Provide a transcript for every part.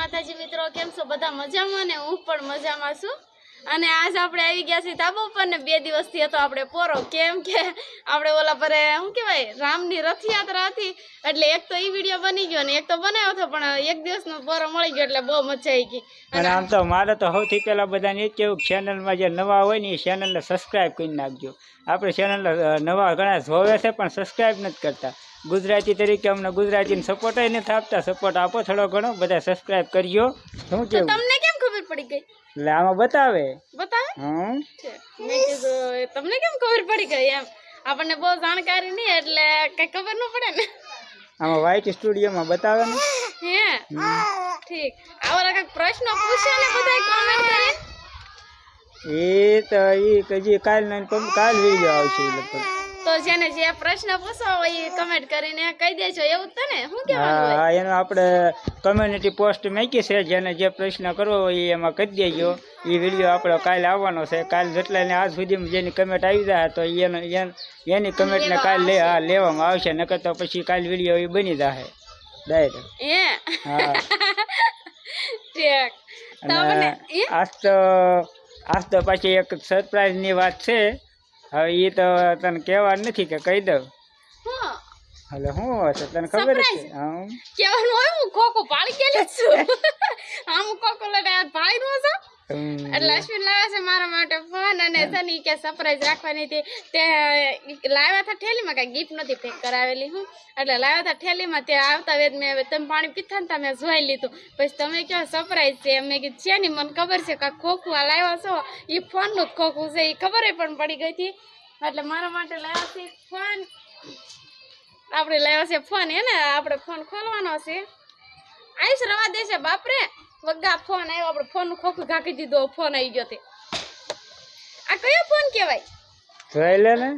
માતાજી મિત્રો, કેમ છો? બધા મજામાં ને હું પણ મજામાં છું. અને આજ આપણે આવી ગયા છીએ ધાબા ઉપર ને બે દિવસથી હતો આપણે પોરો. કેમ કે આપણે ઓલા પરે, શું કહેવાય, રામની રથયાત્રા હતી. એટલે એક તો એ વીડિયો બની ગયો ને એક તો બનાવ્યો હતો, પણ એક દિવસનો પોરો મળી ગયો એટલે બહુ મજા આવી ગઈ. અને આમ તો મારે તો સૌથી પહેલા બધાને એ જ કેવું ચેનલમાં જે નવા હોય ને એ ચેનલને સબસ્ક્રાઈબ કરી નાખજો. આપણે ચેનલ નવા ઘણા જોવે છે, પણ સબસ્ક્રાઈબ નથી કરતા. ગુજરાતી તરીકે અમને ગુજરાતીને સપોર્ટ નથી આપતા. સપોર્ટ આપો થોડો ઘણો બધા સબસ્ક્રાઇબ કરજો શું કેવું? તમને કેમ ખબર પડી ગઈ? એટલે આમાં બતાવે. બતાવે? હમ. મેં કીધું તમને કેમ ખબર પડી ગઈ? એમ. આપણને બહુ જાણકારી નહીં એટલે કઈ ખબર ન પડે ને. આમાં વ્હાઇટ સ્ટુડિયોમાં બતાવે ને. હે? ઠીક. આવા કંઈક પ્રશ્નો પૂછે ને બધા કોમેન્ટ કરે? એ તો એ કજી કાલ ને કાલ વીડિયો આવશે લગભગ. તો જેને જે પ્રશ્ન પૂછવા હોય એ કમેન્ટ કરીને કહી દેજો. એવું તને શું કહેવાનું હા હોય? હા એનો આપણે કમ્યુનિટી પોસ્ટ મૂકી છે. જેને જે પ્રશ્ન કરવો હોય એ એમાં કરી દેજો. એ વીડિયો આપણો કાલે આવવાનો છે. કાલ જેટલાને આજ સુધીમાં જેની કમેન્ટ આવી જાય તો એનો એન- કમેન્ટને કાલ લે હા લેવામાં આવશે. નકર તો પછી કાલ વીડિયો એ બની જશે ડાયરેક્ટ હે? હા. ઠીક તમને આજ તો આજ તો પાછી એક સરપ્રાઈઝની વાત છે. હવે એ તો તને કહેવા નથી કે કહી દઉં. હું. એટલે શું હશે તને ખબર જ છે. કેવાનું હોય હું ખોખો પાડી ગયેલી છું. આમ ખોખો લડાય પાડી નો છો. એટલે અશ્વિન લાવ્યા છે મારા માટે ફોન અને છે કે સરપ્રાઈઝ રાખવાની હતી. તે લાવ્યા હતા ઠેલીમાં કાંઈ ગિફ્ટ નથી પેક કરાવેલી હું. એટલે લાવ્યા હતા ઠેલીમાં તે આવતા વેદ મેં તમે પાણી પીતા ને તમે જોઈ લીધું. પછી તમે કહો સરપ્રાઈઝ છે. મેં કીધું છે નહીં મને ખબર છે કે ખોખું આ લાવ્યા છો. એ ફોનનું જ ખોખું છે એ ખબર પણ પડી ગઈ હતી. એટલે મારા માટે લાવ્યા છે ફોન. આપણે લાવ્યા છે ફોન હે ને? આપણે ફોન ખોલવાનો છે. આયુષ રવા દેશે બાપરે. વગા ફોન આવ્યો આપણે ફોનનું ખોખું ઘાકી દીધો ફોન આવી ગયો તે. આ કયો ફોન કહેવાય? જોઈ લે ને?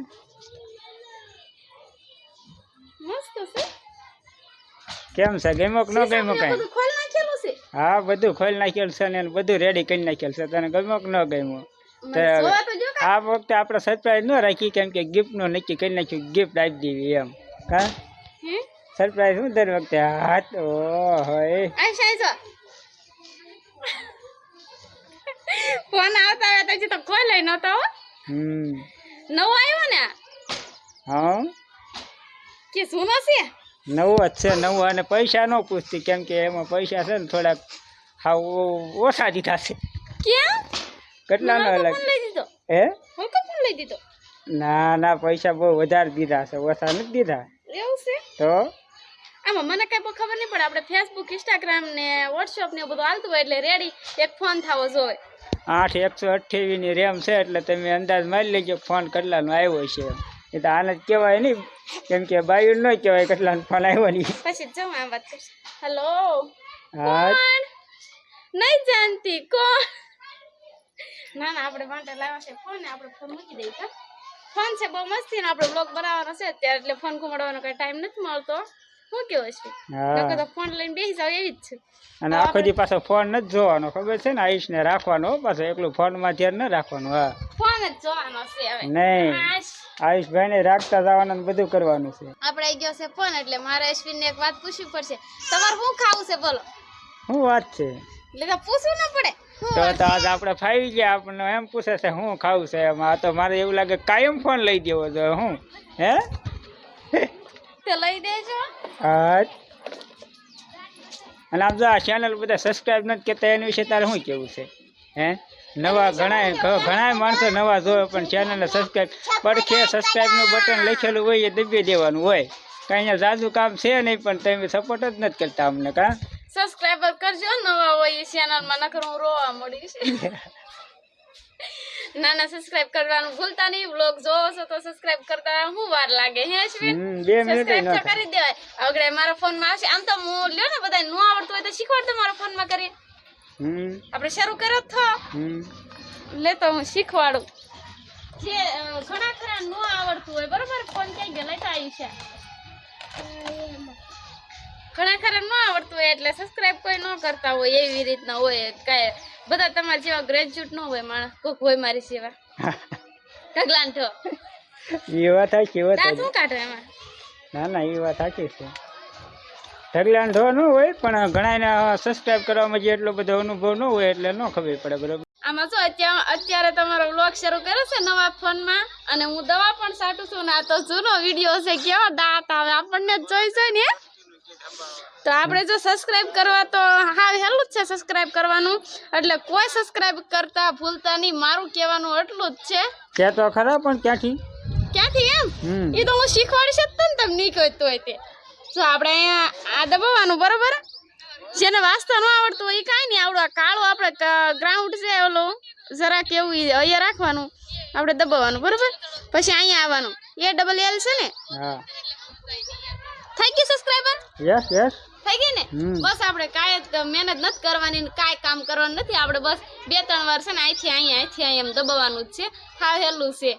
મસ્ત છે. કેમ છે? ગમ્યો કે ન ગમ્યો કઈ? ખોલ નાખેલું છે? હા બધું ખોલ નાખેલું છે ને બધું રેડી કરી નાખેલું છે. તને ગમ્યો કે ન ગેમો. આ વખતે આપણે સરપ્રાઈઝ ન રાખી કેમ કે ગિફ્ટનું નક્કી કરી નાખ્યું ગિફ્ટ આપી દેવી એમ. હે? સરપ્રાઈઝ હું દર વખતે? હાથ ઓહો એ ફોન આવતા આવતા પછી તો ખોલાય નતો હો. હમ. નવો આવ્યો ને? હા. કે શું છે? નવો જ છે નવો અને પૈસા ન પૂછતી કેમ કે એમાં પૈસા છે ને થોડાક હા ઓછા દીધા છે. કેમ? કેટલાનો અલગ? લઈ દીધો. હે? હું તો ફોન લઈ દીધો. ના ના પૈસા બહુ વધારે દીધા છે ઓછા નથી દીધા. એવું છે? તો? આમાં મને કઈ બહુ ખબર નહીં પડે આપણે ફેસબુક ઇન્સ્ટાગ્રામ ને વોટ્સઅપ ને બધું હાલતું હોય એટલે રેડી એક ફોન થવો જોઈએ. આઠ એકસો અઠ્યાવીસની રેમ છે એટલે તમે અંદાજ મારી લેજો ફોન કેટલાનો આવ્યો છે. એ તો આને જ કહેવાય નહીં કેમ કે બાયું ન કહેવાય કેટલાનો ફોન આવ્યો નહીં પછી જો આ વાત કરશે. હેલો હા. નહીં જાણતી કોણ? ના ના આપણે માટે લાવ્યા છે. ફોન ને આપણે ફોન મૂકી દઈએ તો ફોન છે બહુ મસ્તી ને આપણે બ્લોગ બનાવવાનો છે અત્યારે એટલે ફોન ઘુમાડવાનો કઈ ટાઈમ નથી મળતો. શું કેવું છે? નકર તો ફોન લઈને બેસી જાવ એવી જ છે. અને આખો દી પાછો ફોન નથી જોવાનો ખબર છે ને? આયુષને રાખવાનો હો પાછો એકલું ધ્યાન ન રાખવાનું હા. ફોન જ જોવાનો છે હવે. નહીં. આશ. આયુષભાઈને રાખતા જવાનું બધું કરવાનું છે. આપણે આવી ગયો છે ફોન એટલે મારે અશ્વિનને એક વાત પૂછવી પડશે. તમારે શું ખાવું છે બોલો. શું વાત છે? એટલે તો પૂછવું ના પડે. તો તો આજ આપણે ફાવી ગયા આપણને એમ પૂછે છે શું ખાવું છે? એમ. તો મારે એવું લાગે કાયમ ફોન લઈ દેવો જોઈએ હું હે? તે લઈ દેજો. હા. અને આમ જો આ ચેનલ બધા સબસ્ક્રાઈબ નથી કરતા એના વિશે તારે શું કેવું છે? હે? નવા ઘણા ઘણા માણસો નવા જોવે પણ ચેનલને સબસ્ક્રાઈબ પડખે સબસ્ક્રાઈબનું બટન લખેલું હોય એ દબી દેવાનું હોય. કાંઈ અહીંયા જાજુ કામ છે નહીં પણ તમે સપોર્ટ જ નથી કરતા અમને કાં? સબસ્ક્રાઇબર કરજો નવા હોય એ ચેનલમાં નકર હું રોવા મળીશ ના ના સબસ્ક્રાઇબ કરવાનું ભૂલતા નહીં. વ્લોગ જોવો છો તો સબસ્ક્રાઇબ કરતા હું વાર લાગે હે અશ્વિન? બે મિનિટ તો કરી દેવાય. અગડે મારા ફોનમાં આવશે. આમ તો હું લ્યો ને બધા નો આવડતું હોય તો શીખવાડતો મારા ફોન ફોનમાં કરી. હમ. આપણે શરૂ કરો થો લે તો હું શીખવાડું. જે ઘણા ખરા નો આવડતું હોય બરોબર? ફોન ક્યાંય ગયો લેતા આવ્યું છે ઘણા ખરા ન આવડતું હોય એટલે સબસ્ક્રાઇબ કોઈ ન કરતા હોય એવી રીતના હોય કાંઈ. બધા તમારા જેવા ગ્રેજ્યુએટ ન હોય માણસ કોક હોય મારી સેવા ઢગલાન થો એ વાત સાચી વાત શું કાઢો એમાં? ના ના એ વાત સાચી છે. ઢગલાન ધો ન હોય પણ ઘણા સબસ્ક્રાઇબ કરવામાં જે એટલો બધો અનુભવ ન હોય એટલે ન ખબર પડે બરોબર? આમાં શું અત્યારે અત્યારે તમારો વ્લોગ શરૂ કર્યો છે નવા ફોનમાં અને હું દવા પણ સાટું છું ને આ તો જૂનો વીડિયો છે કેવો દાંત આવે આપણને જ જોઈ જોઈ ને તો આપણે જો સબસ્ક્રાઇબ કરવા તો હા હેલું જ છે સબસ્ક્રાઇબ કરવાનું. એટલે કોઈ સબસ્ક્રાઇબ કરતા ભૂલતા નહીં. મારું કહેવાનું એટલું જ છે. કે તો ખરા પણ ક્યાંથી? ક્યાંથી એમ? એ તો હું શીખવાડી છે તને તમે નહીં કહેતો હોય તે. જો આપણે અહીંયા આ દબાવવાનું બરોબર? જેને વાંચતા ન આવડતું હોય એ કાંઈ નહીં આવડું. આ કાળું આપણે ગ્રાઉન્ડ છે ઓલું જરાક એવું અહીંયા રાખવાનું. આપણે દબાવવાનું બરોબર? પછી અહીંયા આવવાનું. એ ડબલ એલ છે ને? થેન્ક થઈ ગઈ સબસ્ક્રાઈબર યસ યસ થઈ ગઈ ને? બસ આપણે કાંઈ જ મહેનત નથી કરવાની કાંઈ કામ કરવાનું નથી. આપણે બસ બે ત્રણ વાર છે ને અહીંથી અહીંયા અહીંથી અહીંયા એમ દબાવવાનું જ છે. હા હેલું છે.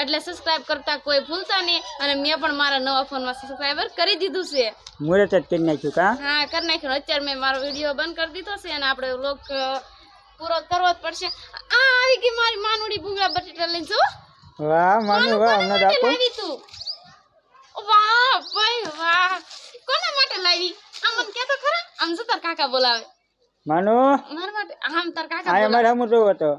એટલે સબસ્ક્રાઇબ કરતા કોઈ ભૂલતા નહીં અને મેં પણ મારા નવા ફોનમાં સબસ્ક્રાઇબર કરી દીધું છે. મુહૂર્ત જ કરી નાખ્યું કા? હા કરી નાખ્યું અત્યારે મેં મારો વીડિયો બંધ કરી દીધો છે અને આપણે લોક પૂરો કરવો જ પડશે. આ આવી ગઈ મારી માનુડી ભૂંગળા બટેટા લઈને જો. વાહ માનુ વાહ અમને રાખો વાહ ભાઈ વાહ કોના માટે લાવી આમ મને કહેતો ખરા આમ જો તાર કાકા બોલાવે માનો મારા માટે આમ તાર કાકા હા બોલાવે અમારે હમું જોવો તો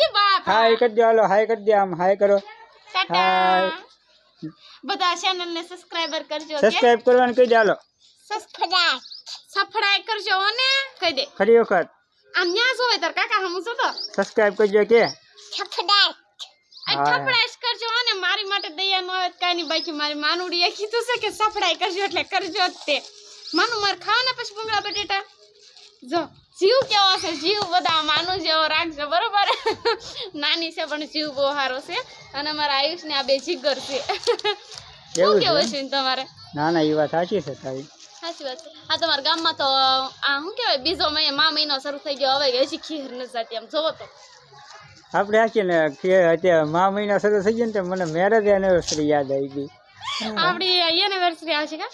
એ બાપ હાય કરી દો હાલો હાય કરી દો આમ હાય કરો ટાટા હાય. બધા ચેનલ ને સબસ્ક્રાઇબર કરજો કે સબસ્ક્રાઇબ કરવાનું કહી દે હાલો સબસ્ક્રાઇબ સફળાઈ કરજો ને કહી દે ખરી વખત આમ ન્યા જોવે તાર કાકા હમું જો તો સબસ્ક્રાઇબ કરજો કે સફળાઈ આ હા. થપડાઈશ કરજો અને મારી માટે દયા ન આવે તો કાંઈ નહીં બાકી મારી માનુડીએ કીધું છે કે સફળાઈ કરજો એટલે કરજો જ તે માનું માર ખાવાના પછી ભૂંગળા બટેટા. જો જીવ કેવો છે? જીવ બધા માનું જેવો રાખજો બરોબર? નાની છે પણ જીવ બહુ સારો છે. અને મારા આયુષ ને આ બે જીગર છે. શું કેવો છે તમારે? ના ના એ વાત સાચી છે તારી. સાચી વાત છે. આ તમારા ગામમાં તો આ શું કહેવાય બીજો મહિને મા મહિનો શરૂ થઈ ગયો હવે હજી ખીર નથી જતી આમ જોવો તો. આપણે સાચી ને કે અત્યારે મા મહિના શરૂ થઈ ગયો ને તો મને મેરેજ એનિવર્સરી યાદ આવી ગઈ. આપણી એનિવર્સરી આવશે કા?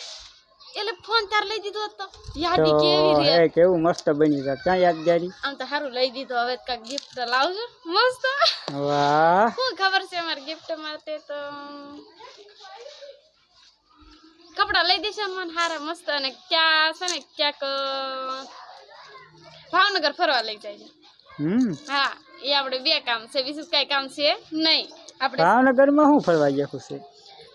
એટલે ફોન તાર લઈ દીધો હતો. યાદી કેવી રે? એ કેવું મસ્ત બની જાય ક્યાં યાદગારી આમ તો હારું લઈ દીધો. હવે કા ગિફ્ટ લાવજો. મસ્ત. વાહ. શું ખબર છે અમારે ગિફ્ટ માટે તો? કપડા લઈ દેશે મને હારા મસ્ત અને ક્યાં છે ને ક્યાંક ભાવનગર ફરવા લઈ જાય છે. હમ. હા એ આપણે બે કામ છે. વિશેષ કઈ કામ છે નહીં. આપણે ભાવનગરમાં શું ફરવા ગયા ખુશે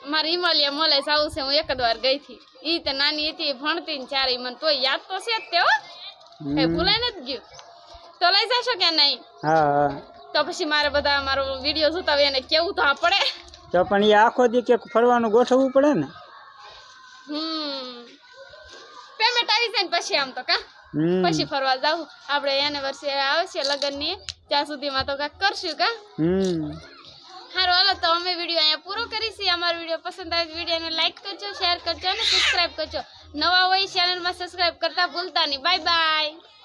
મારે હિમાલય મોલે આવું છે હું એક જ વાર ગઈ હતી ઈ તો નાની હતી ભણતી ને ચારે મને તોય યાદ તો છે જ તે હો. એ ભૂલાઈ નથી ગયું. તો લઈ જશો કે નહીં? હા તો પછી મારે બધા મારો વીડિયો જોતા હોય એને કેવું તો પડે. તો પણ એ આખો દી કે ફરવાનું ગોઠવવું પડે ને? હમ. પેમેન્ટ આવી જાય ને પછી આમ તો કા? પછી ફરવા જાવ. આપણે એને વર્ષે આવશે લગ્નની ત્યાં સુધીમાં તો કાંઈક કરશું કા? હમ. સારું હાલો, તો અમે વીડિયો અહીંયા પૂરો કરીશું. અમારો વીડિયો પસંદ આવે વિડીયોને લાઈક કરજો શેર કરજો અને સબસ્ક્રાઈબ કરજો. નવા હોય ચેનલમાં સબસ્ક્રાઈબ કરતા ભૂલતા નહીં. Bye bye